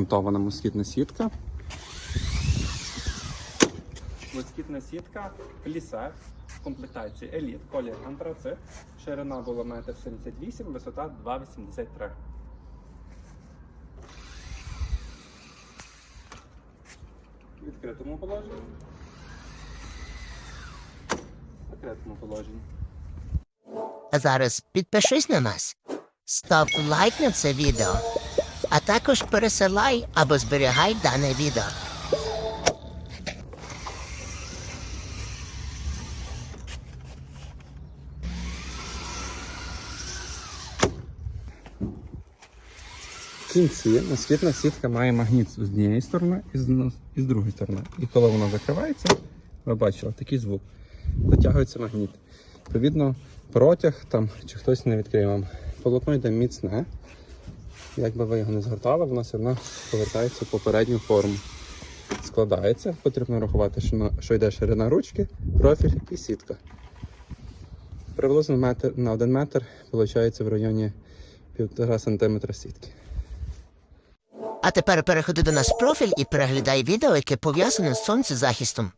Монтована москітна сітка. Москітна сітка плісе в комплектації еліт, колір антрацит. Ширина була 1,78 м, висота 2,83 м. В відкритому положенні. В закритому положенні. А зараз підпишись на нас, став лайк на це відео, а також пересилай або зберігай дане відео. В кінці москітна сітка має магніт з однієї сторони і з, і з другої сторони. І коли вона закривається, ви бачили такий звук. Дотягується магніт. Відповідно, протяг там чи хтось не відкриє вам. Полотно йде міцне. Якби ви його не згортали, воно все одно повертається в попередню форму. Складається, потрібно рахувати, що, йде ширина ручки, профіль і сітка. Приблизно метр на 1 метр виходить в районі 1,5 см сітки. А тепер переходи до нас в профіль і переглядай відео, яке пов'язане з сонцезахистом.